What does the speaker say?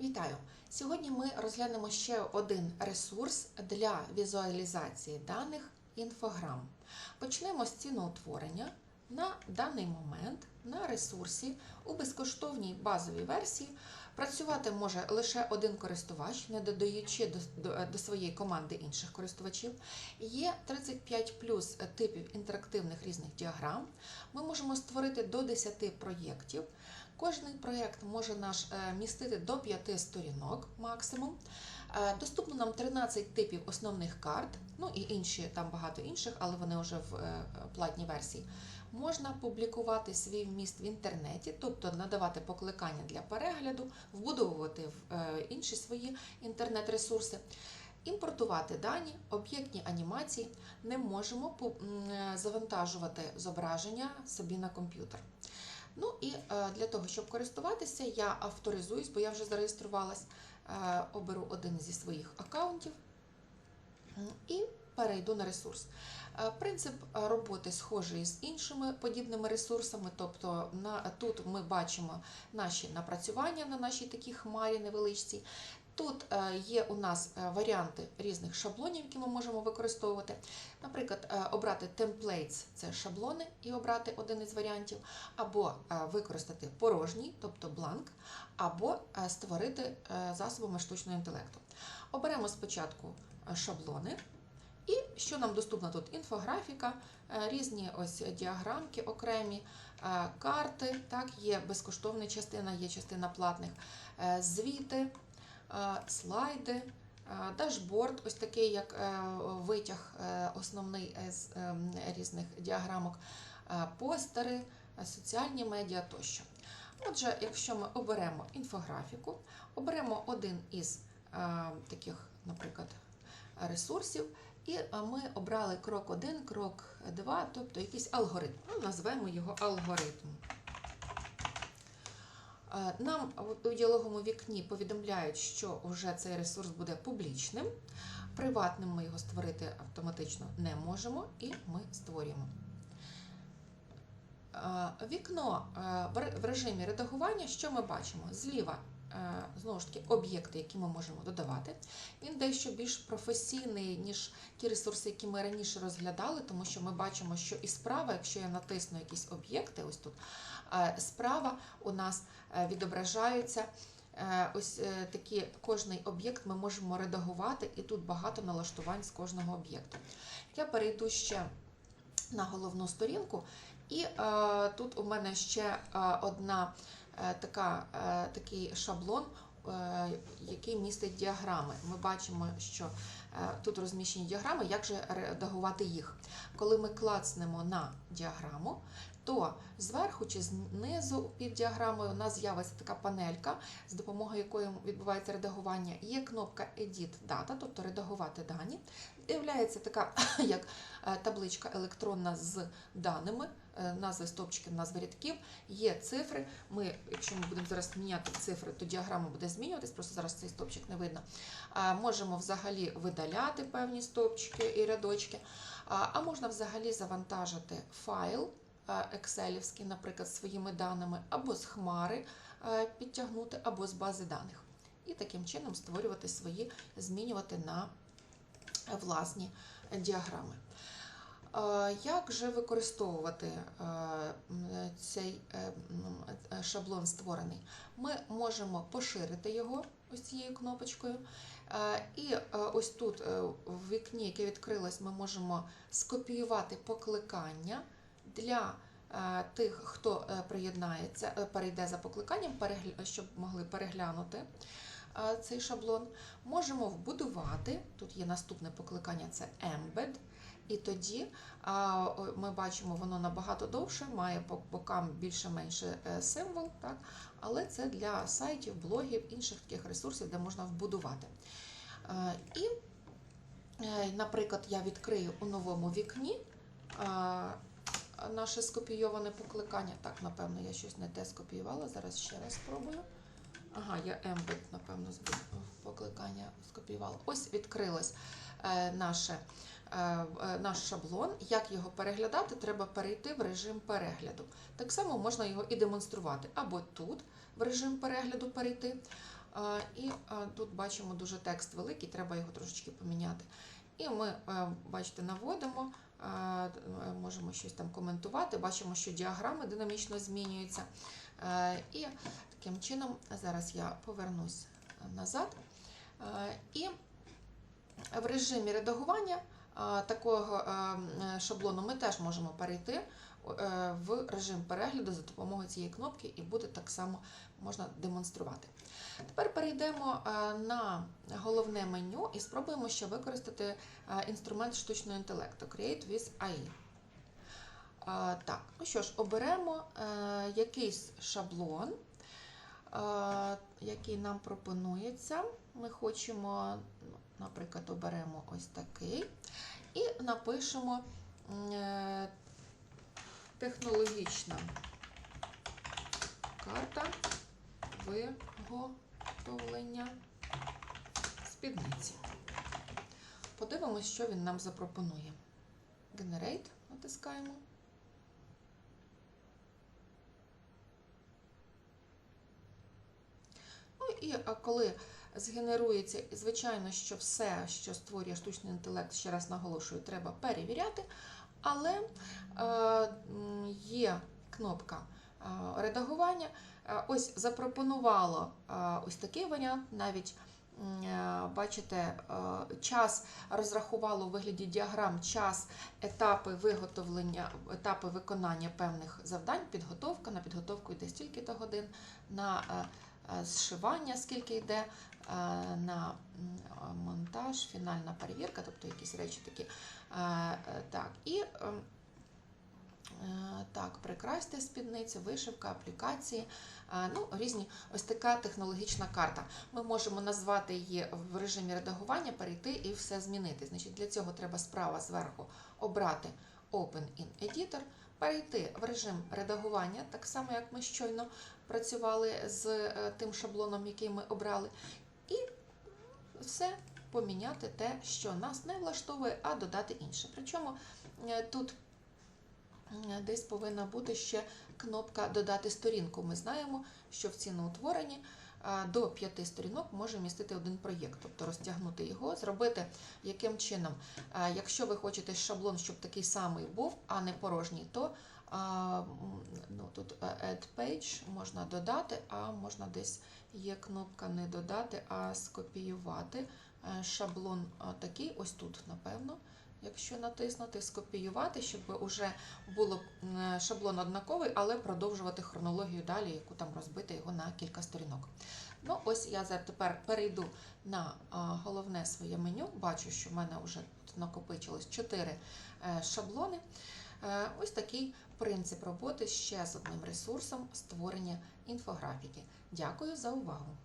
Вітаю! Сьогодні ми розглянемо ще один ресурс для візуалізації даних інфограм. Почнемо з ціноутворення. На даний момент на ресурсі у безкоштовній базовій версії працювати може лише один користувач, не додаючи до, до, до своєї команди інших користувачів. Є 35 плюс типів інтерактивних різних діаграм. Ми можемо створити до 10 проєктів. Кожний проєкт може наш е, містити до 5 сторінок максимум. Е, Доступно нам 13 типів основних карт, ну і інші, там багато інших, але вони вже в е, платній версії. Можна публікувати свій вміст в інтернеті, тобто надавати покликання для перегляду, вбудовувати в інші свої інтернет-ресурси. Імпортувати дані, об'єктні анімації не можемо завантажувати зображення собі на комп'ютер. Ну і е, для того, щоб користуватися, я авторизуюсь, бо я вже зареєструвалась, е, оберу один зі своїх аккаунтів і перейду на ресурс. Е, Принцип роботи схожий з іншими подібними ресурсами, тобто на, тут ми бачимо наші напрацювання на нашій такій хмарі невеличкій. Тут е, є у нас е, варіанти різних шаблонів, які ми можемо використовувати. Наприклад, е, обрати templates – це шаблони, і обрати один із варіантів, або використати порожній, тобто бланк, або створити засобами штучного інтелекту. Оберемо спочатку шаблони. І що нам доступно тут? Інфографіка, різні ось діаграмки окремі, карти, так, є безкоштовна частина, є частина платних, звіти, слайди, е, дашборд, ось такий як е, витяг е, основний з е, різних діаграмок, е, постери, е, соціальні медіа тощо. Отже, якщо ми оберемо інфографіку, оберемо один із е, таких, наприклад, ресурсів, і е, ми обрали крок 1, крок 2, тобто якийсь алгоритм. Ну, назвемо його алгоритм. Е, Нам у діалоговому вікні повідомляють, що вже цей ресурс буде публічним. Приватним ми його створити автоматично не можемо, і ми створюємо. Е, Вікно е, в режимі редагування, що ми бачимо? Зліва знову ж таки об'єкти, які ми можемо додавати. Він дещо більш професійний, ніж ті ресурси, які ми раніше розглядали, тому що ми бачимо, що і справа, якщо я натисну якісь об'єкти, ось тут е, справа у нас е, відображаються. е, Ось е, такі кожний об'єкт ми можемо редагувати, і тут багато налаштувань з кожного об'єкту. Я перейду ще на головну сторінку, і е, тут у мене ще е, одна е, така, е, такий шаблон, е, який містить діаграми. Ми бачимо, що е, тут розміщені діаграми, як же редагувати їх. Коли ми клацнемо на діаграму, то зверху чи знизу під діаграмою у нас з'явиться така панелька, з допомогою якої відбувається редагування. Є кнопка Edit Data, тобто редагувати дані. З'являється така як е, табличка електронна з даними, е, назви стовпчиків, назви рядків, є цифри. Ми, якщо ми будемо зараз міняти цифри, то діаграма буде змінюватись, просто зараз цей стовпчик не видно. Можемо взагалі видаляти певні стовпчики і рядочки, а можна взагалі завантажити файл е, екселівський, наприклад, своїми даними, або з хмари підтягнути, або з бази даних. І таким чином створювати свої, змінювати на власні діаграми. Е, Як же використовувати е, цей е, е, шаблон створений? Ми можемо поширити його ось цією кнопочкою. І ось тут в вікні, яке відкрилось, ми можемо скопіювати покликання для тих, хто приєднається, перейде за покликанням, щоб могли переглянути цей шаблон. Можемо вбудувати. Тут є наступне покликання це embed. І тоді ми бачимо, воно набагато довше, має по бокам більше-менше е, символ, так? але це для сайтів, блогів, інших таких ресурсів, де можна вбудувати. Е, І, е, наприклад, я відкрию у новому вікні наше скопійоване покликання. Так, напевно, я щось не те скопіювала. Зараз ще раз спробую. Ага, я embed, напевно, зб- покликання скопіювала. Ось відкрилось е, наше, е, е, наш шаблон. Як його переглядати, треба перейти в режим перегляду. Так само можна його і демонструвати або тут в режим перегляду перейти, І тут бачимо дуже текст великий, треба його трошечки поміняти. І ми, бачите, наводимо, можемо щось там коментувати, бачимо, що діаграми динамічно змінюються. Е, І таким чином, зараз я повернусь назад. Е, І в режимі редагування е, такого шаблону ми теж можемо перейти в режим перегляду за допомогою цієї кнопки, і буде так само можна демонструвати. Тепер перейдемо на головне меню і спробуємо ще використати інструмент штучного інтелекту Create with AI. Так, ну що ж, оберемо е, якийсь шаблон, е, який нам пропонується. Ми хочемо, наприклад, оберемо ось такий і напишемо е, технологічна карта виготовлення спідниці. Подивимось, що він нам запропонує. Generate натискаємо. Ну і коли згенерується, звичайно, що все, що створює штучний інтелект, ще раз наголошую, треба перевіряти, але е, є кнопка е, редагування. Е, Ось запропонувало е, ось такий варіант, навіть е, бачите, е, час розрахувало у вигляді діаграм, час, етапи виготовлення, етапи виконання певних завдань, підготовка. На підготовку йде стільки-то годин, на е, е, зшивання, скільки йде, е, на е, монтаж, фінальна перевірка, тобто якісь речі такі. Е, е, Так, і ем, Е, Так, прикрасьте спідницю, вишивка, аплікації, е, ну, різні ось така технологічна карта. Ми можемо назвати її в режимі редагування, перейти і все змінити. Значить, для цього треба справа зверху обрати Open in Editor, перейти в режим редагування, так само як ми щойно працювали з е, тим шаблоном, який ми обрали, і все поміняти те, що нас не влаштовує, а додати інше. Причому е, тут Е, Десь повинна бути ще кнопка Додати сторінку. Ми знаємо, що в ціноутворенні до п'яти сторінок може містити один проєкт, тобто розтягнути його, зробити яким чином. Якщо ви хочете шаблон, щоб такий самий був, а не порожній, то ну, тут е, Add Page можна додати, а можна десь є кнопка не додати, а скопіювати. Е, Шаблон такий, ось тут, напевно. Якщо натиснути скопіювати, щоб уже було шаблон однаковий, але продовжувати хронологію далі, яку там розбити його на кілька сторінок. Ну, ось я тепер перейду на головне своє меню. Бачу, що в мене вже накопичилось 4 е, шаблони. Е, Ось такий принцип роботи ще з одним ресурсом створення інфографіки. Дякую за увагу!